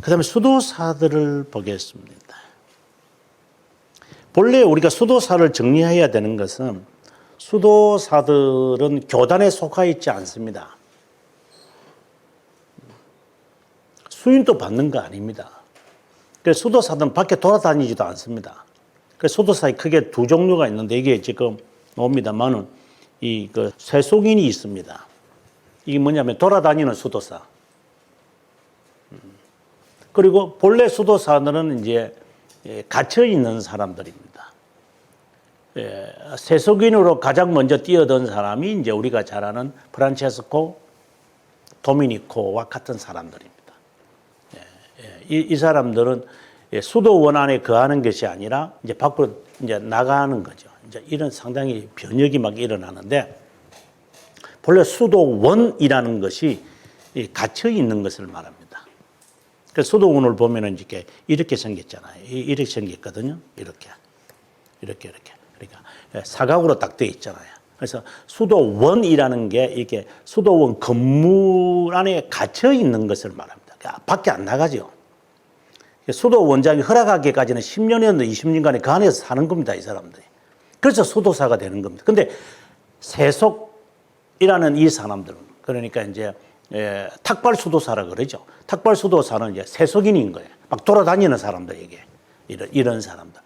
그 다음에 수도사들을 보겠습니다. 본래 우리가 수도사를 정리해야 되는 것은 수도사들은 교단에 속하 있지 않습니다. 수임도 받는 거 아닙니다. 그래서 수도사들은 밖에 돌아다니지도 않습니다. 그래서 수도사에 크게 두 종류가 있는데 이게 지금 옵니다만은 이그 세속인이 있습니다. 이게 뭐냐면 돌아다니는 수도사. 음. 그리고 본래 수도사들은 이제 예, 갇혀 있는 사람들입니다. 예, 세속인으로 가장 먼저 뛰어든 사람이 이제 우리가 잘 아는 프란체스코 도미니코와 같은 사람들입니다. 예, 예, 이, 이 사람들은 예, 수도원 안에 거하는 것이 아니라 이제 밖으로 이제 나가는 거죠. 이제 이런 상당히 변혁이 막 일어나는데 본래 수도원이라는 것이 이 갇혀 있는 것을 말합니다. 그 수도원을 보면은 이렇게 이렇게 생겼잖아요. 이- 이렇게 생겼거든요. 이렇게 이렇게 이렇게 그러니까 사각으로 딱 돼 있잖아요. 그래서 수도원이라는 게 이게 수도원 건물 안에 갇혀 있는 것을 말합니다. 그러니까 밖에 안 나가죠. 수도 원장이 허락하기까지는 10년이었는데 20년간에 그 안에서 사는 겁니다, 이 사람들이. 그래서 수도사가 되는 겁니다. 근데 세속이라는 이 사람들은 그러니까 이제 예, 탁발 수도사라 그러죠. 탁발 수도사는 이제 세속인인 거예요. 막 돌아다니는 사람들에게 이런 이런 사람들,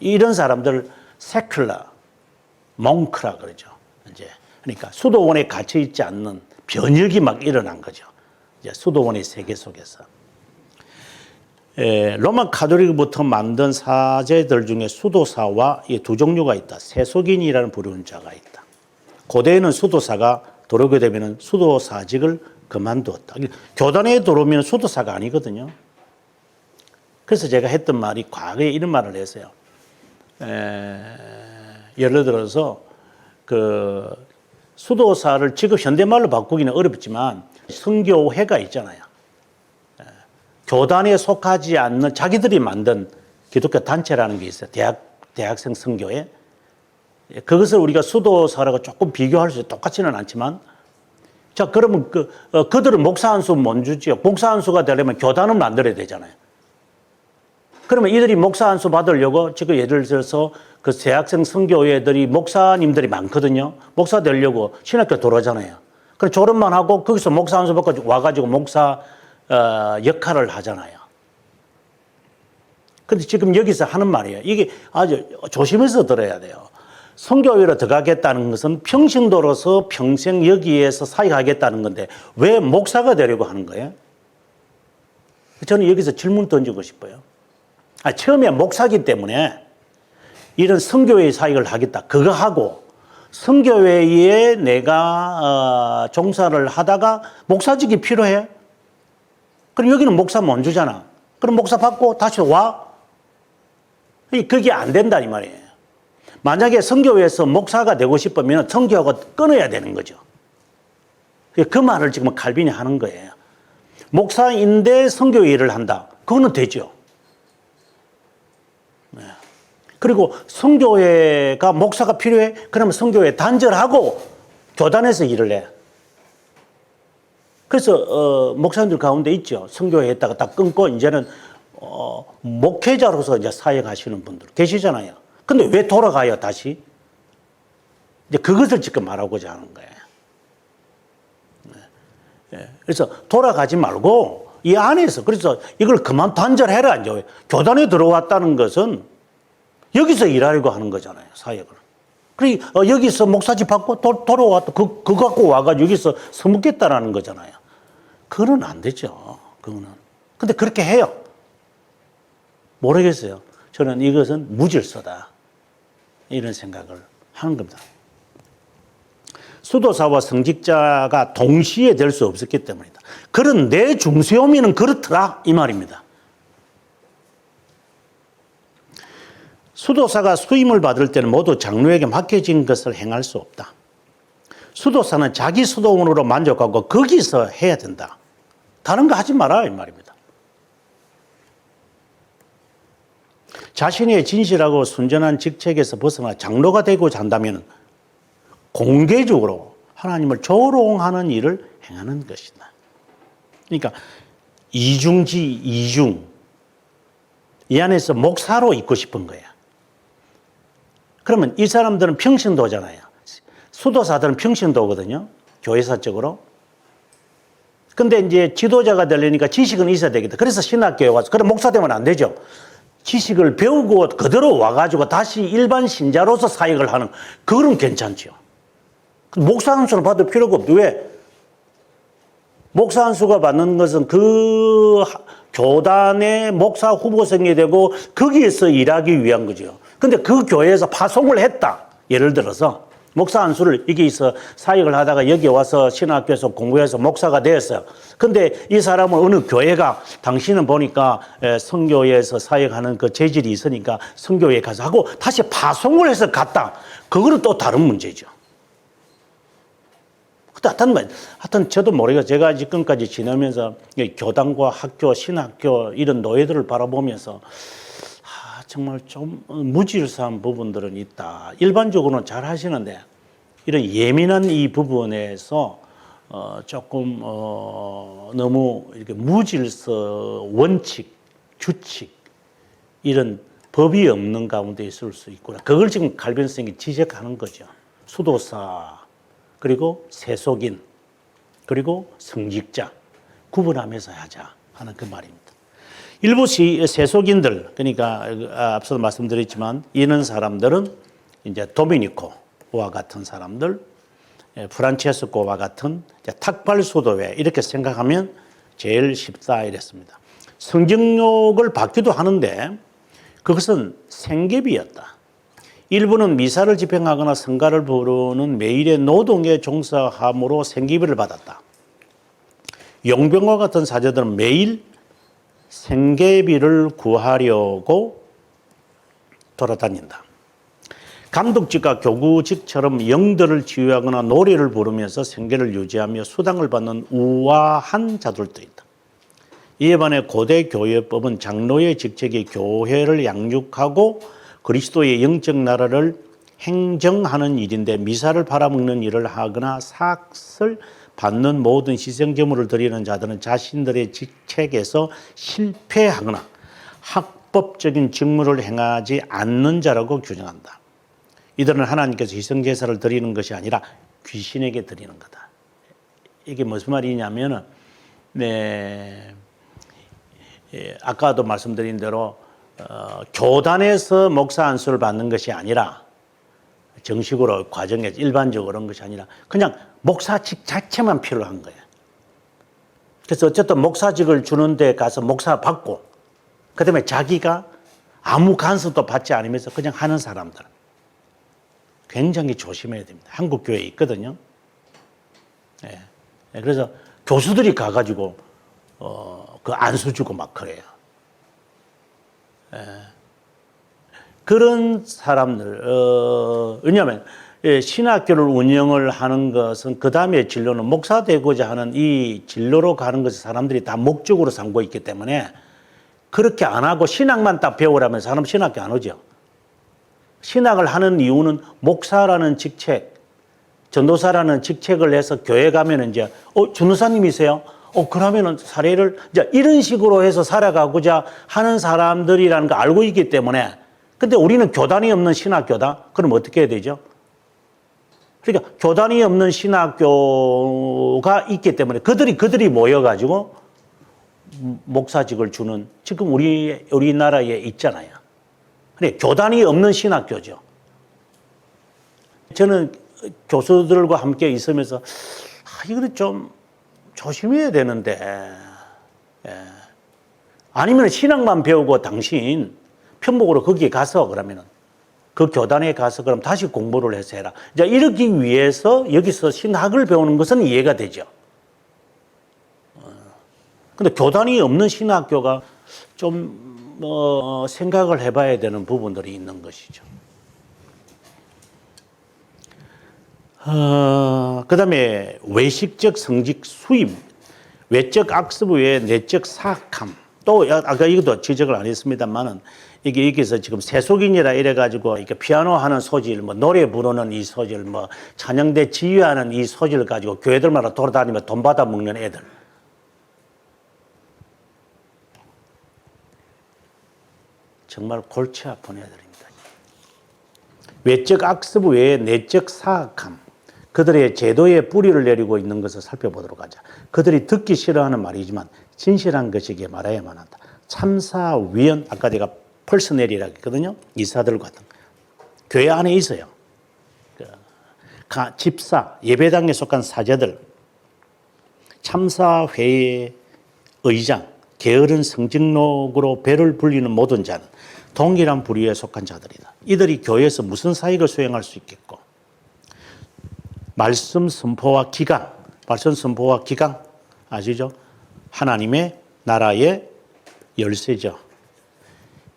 이런 사람들 세클라, 몽크라 그러죠. 이제 그러니까 수도원에 갇혀 있지 않는 변혁이 막 일어난 거죠. 이제 수도원의 세계 속에서. 에, 로마 카톨릭부터 만든 사제들 중에 수도사와 이두 종류가 있다. 세속인이라는 부르는 자가 있다. 고대에는 수도사가 들어오게 되면 수도사직을 그만두었다. 교단에 들어오면 수도사가 아니거든요. 그래서 제가 했던 말이 과거에 이런 말을 했어요. 에, 예를 들어서 그 수도사를 지금 현대말로 바꾸기는 어렵지만 성교회가 있잖아요. 교단에 속하지 않는 자기들이 만든 기독교 단체라는 게 있어요. 대학 대학생 선교회. 그것을 우리가 수도사라고 조금 비교할 수 똑같지는 않지만 자 그러면 그 어, 그들은 목사 한 수 못 주지요. 목사 한 수가 되려면 교단은 만들어야 되잖아요. 그러면 이들이 목사 한 수 받으려고 지금 예를 들어서 그 대학생 선교회들이 목사님들이 많거든요. 목사 되려고 신학교 들어오잖아요. 그럼 졸업만 하고 거기서 목사 한 수 받고 와가지고 목사 어, 역할을 하잖아요. 근데 지금 여기서 하는 말이에요. 이게 아주 조심해서 들어야 돼요. 성교회로 들어가겠다는 것은 평신도로서 평생 여기에서 사역하겠다는 건데 왜 목사가 되려고 하는 거예요? 저는 여기서 질문 던지고 싶어요. 아, 처음에 목사기 때문에 이런 성교회 사역을 하겠다. 그거 하고 성교회에 내가 어, 종사를 하다가 목사직이 필요해. 그럼 여기는 목사 못 주잖아. 그럼 목사 받고 다시 와. 이- 그게 안 된다 이 말이에요. 만약에 성교회에서 목사가 되고 싶으면 성교하고 끊어야 되는 거죠. 그 말을 지금 칼빈이 하는 거예요. 목사인데 성교회 일을 한다. 그거는 되죠. 네. 그리고 성교회가 목사가 필요해? 그러면 성교회 단절하고 교단에서 일을 해. 그래서 어, 목사님들 가운데 있죠. 성교회 했다가 딱 끊고 이제는 어, 목회자로서 이제 사역하시는 분들 계시잖아요. 근데 왜 돌아가요 다시? 이제 그것을 지금 말하고자 하는 거예요. 네. 예. 그래서 돌아가지 말고 이 안에서 그래서 이걸 그만 단절해라 이제 교단에 들어왔다는 것은 여기서 일하려고 하는 거잖아요 사역을. 그리 어, 여기서 목사집 받고 도, 돌아왔다 그, 그거 갖고 와가지고 여기서 서묻겠다라는 거잖아요. 그거는 안 되죠. 그거는. 근데 그렇게 해요. 모르겠어요. 저는 이것은 무질서다. 이런 생각을 하는 겁니다. 수도사와 성직자가 동시에 될 수 없었기 때문이다. 그런 내 중세오미는 그렇더라. 이 말입니다. 수도사가 수임을 받을 때는 모두 장로에게 맡겨진 것을 행할 수 없다. 수도사는 자기 수도원으로 만족하고 거기서 해야 된다. 다른 거 하지 마라. 이 말입니다. 자신의 진실하고 순전한 직책에서 벗어나 장로가 되고자 한다면 공개적으로 하나님을 조롱하는 일을 행하는 것이다. 그러니까 이중지 이중 이 안에서 목사로 있고 싶은 거야. 그러면 이 사람들은 평신도잖아요. 수도사들은 평신도거든요. 교회사적으로. 근데 이제 지도자가 되려니까 지식은 있어야 되겠다. 그래서 신학교에 와서 그럼 목사 되면 안 되죠. 지식을 배우고 그대로 와가지고 다시 일반 신자로서 사역을 하는 그거는 괜찮죠. 목사 한 수는 받을 필요가 없죠. 왜? 목사 한 수가 받는 것은 그 하- 교단의 목사 후보생이 되고 거기에서 일하기 위한 거죠. 근데 그 교회에서 파송을 했다. 예를 들어서 목사 한 수를 여기서 사역을 하다가 여기 와서 신학교에서 공부해서 목사가 되었어요. 근데 이 사람은 어느 교회가 당신은 보니까 에, 성교회에서 사역하는 그 재질이 있으니까 성교회에 가서 하고 다시 파송을 해서 갔다. 그거는 또 다른 문제죠. 하여튼, 뭐, 하여튼 저도 모르겠어요. 제가 지금까지 지내면서 이 교단과 학교, 신학교 이런 노예들을 바라보면서 아, 정말 좀 무질서한 부분들은 있다. 일반적으로는 잘 하시는데 이런 예민한 이 부분에서 어, 조금 어, 너무 이렇게 무질서 원칙, 규칙 이런 법이 없는 가운데 있을 수 있구나. 그걸 지금 갈변 선생이 지적하는 거죠. 수도사 그리고 세속인 그리고 성직자 구분하면서 하자 하는 그 말입니다. 일부 시, 세속인들 그러니까 아, 앞서도 말씀드렸지만 이런 사람들은 이제 도미니코와 같은 사람들, 예, 프란체스코와 같은 이제 탁발 수도회 이렇게 생각하면 제일 쉽다 이랬습니다. 성경욕을 받기도 하는데 그것은 생계비였다. 일부는 미사를 집행하거나 성가를 부르는 매일의 노동에 종사함으로 생계비를 받았다. 용병과 같은 사제들은 매일 생계비를 구하려고 돌아다닌다. 감독직과 교구직처럼 영들을 지휘하거나 노래를 부르면서 생계를 유지하며 수당을 받는 우아한 자들도 있다. 이에 반해 고대 교회법은 장로의 직책이 교회를 양육하고 그리스도의 영적 나라를 행정하는 일인데 미사를 팔아먹는 일을 하거나 삭을 받는 모든 희생 제물을 드리는 자들은 자신들의 직책에서 실패하거나 합법적인 직무를 행하지 않는 자라고 규정한다. 이들은 하나님께서 희생 제사를 드리는 것이 아니라 귀신에게 드리는 거다. 이게 무슨 말이냐면은, 네, 예, 아까도 말씀드린 대로 어, 교단에서 목사 안수를 받는 것이 아니라 정식으로 과정에 일반적으로 그런 것이 아니라 그냥 목사직 자체만 필요한 거예요. 그래서 어쨌든 목사직을 주는데 가서 목사 받고 그 다음에 자기가 아무 간섭도 받지 않으면서 그냥 하는 사람들 굉장히 조심해야 됩니다. 한국 교회에 있거든요. 예. 예, 그래서 교수들이 가가지고 어, 그 안수 주고 막 그래요. 예. 그런 사람들, 어, 왜냐하면 예, 신학교를 운영을 하는 것은 그 다음에 진로는 목사 되고자 하는 이 진로로 가는 것을 사람들이 다 목적으로 삼고 있기 때문에 그렇게 안 하고 신학만 딱 배우라면 사람 신학교 안 오죠. 신학을 하는 이유는 목사라는 직책, 전도사라는 직책을 해서 교회 가면 이제 어 전도사님이세요? 어 그러면은 사례를 이제 이런 식으로 해서 살아가고자 하는 사람들이라는 거 알고 있기 때문에 근데 우리는 교단이 없는 신학교다. 그럼 어떻게 해야 되죠? 그러니까 교단이 없는 신학교가 있기 때문에 그들이 그들이 모여가지고 목사직을 주는 지금 우리 우리나라에 있잖아요. 그래 교단이 없는 신학교죠. 저는 교수들과 함께 있으면서 아, 이거는 좀 조심해야 되는데 예. 아니면 신학만 배우고 당신 편목으로 거기에 가서 그러면은 그 교단에 가서 그럼 다시 공부를 해서 해라. 이제 이러기 위해서 여기서 신학을 배우는 것은 이해가 되죠. 어. 근데 교단이 없는 신학교가 좀 어, 생각을 해봐야 되는 부분들이 있는 것이죠. 어, 그 다음에 외식적 성직 수임, 외적 악습 외에 내적 사악함. 또 아까 이것도 지적을 안 했습니다만은 이게 여기서 지금 세속인이라 이래가지고 이렇게 피아노 하는 소질, 뭐 노래 부르는 이 소질, 뭐 찬양대 지휘하는 이 소질을 가지고 교회들마다 돌아다니며 돈 받아 먹는 애들. 정말 골치 아픈 애들입니다. 외적 악습 외에 내적 사악함, 그들의 제도에 뿌리를 내리고 있는 것을 살펴보도록 하자. 그들이 듣기 싫어하는 말이지만 진실한 것이기에 말해야만 한다. 참사위원, 아까 제가 펄스넬이라고 했거든요. 이사들 같은. 교회 안에 있어요. 그 가- 집사, 예배당에 속한 사제들, 참사회의 의장, 게으른 성직록으로 배를 불리는 모든 자는 동일한 부류에 속한 자들이다. 이들이 교회에서 무슨 사역을 수행할 수 있겠고, 말씀 선포와 기강, 말씀 선포와 기강 아시죠? 하나님의 나라의 열쇠죠.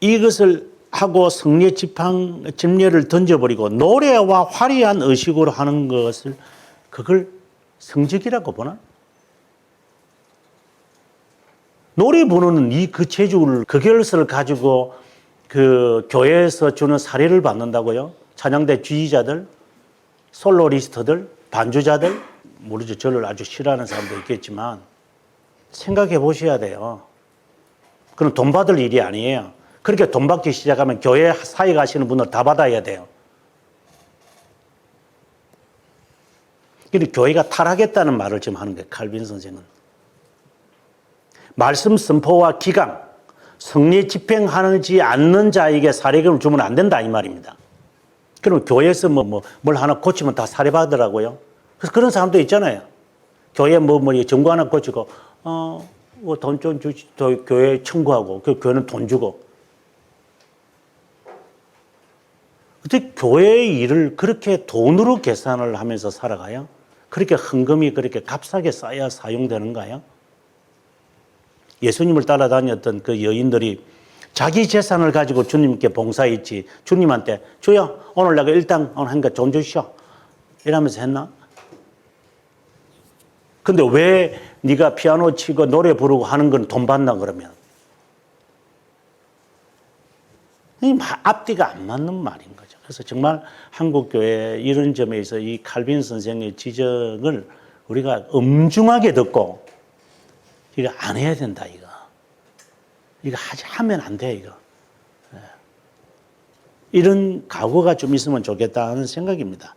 이것을 하고 성례 지팡 집례를 던져버리고 노래와 화려한 의식으로 하는 것을 그걸 성직이라고 보나? 노래 부르는 이그 재주를 그 결서를 가지고 그 교회에서 주는 사례를 받는다고요? 찬양대 지휘자들, 솔로리스트들, 반주자들, 모르죠. 저를 아주 싫어하는 사람도 있겠지만 생각해 보셔야 돼요. 그건 돈 받을 일이 아니에요. 그렇게 돈 받기 시작하면 교회 사회 가시는 분들 다 받아야 돼요. 그리고 교회가 타락했다는 말을 지금 하는 거예요. 칼빈 선생은. 말씀 선포와 기강, 성례 집행하지 않는 자에게 사례금을 주면 안 된다 이 말입니다. 그럼 교회에서 뭐, 뭐, 뭘 하나 고치면 다 사례받으라고요? 그래서 그런 사람도 있잖아요. 교회 뭐, 뭐, 정부 하나 고치고, 어, 뭐 돈좀 주시, 저 교회 청구하고, 그 교회는 돈 주고. 근데 교회의 일을 그렇게 돈으로 계산을 하면서 살아가요? 그렇게 헌금이 그렇게 값싸게 쌓여 사용되는가요? 예수님을 따라다녔던 그 여인들이 자기 재산을 가지고 주님께 봉사했지 주님한테 주여 오늘 내가 일당 오늘 한가 돈 주시오 이러면서 했나? 근데 왜 네가 피아노 치고 노래 부르고 하는 건 돈 받나 그러면 이 마- 앞뒤가 안 맞는 말인 거죠. 그래서 정말 한국 교회 이런 점에 있어 이 칼빈 선생의 지적을 우리가 엄중하게 듣고 이거 안 해야 된다 이거. 이거 하지 하면 안 돼 이거. 예. 이런 각오가 좀 있으면 좋겠다는 생각입니다.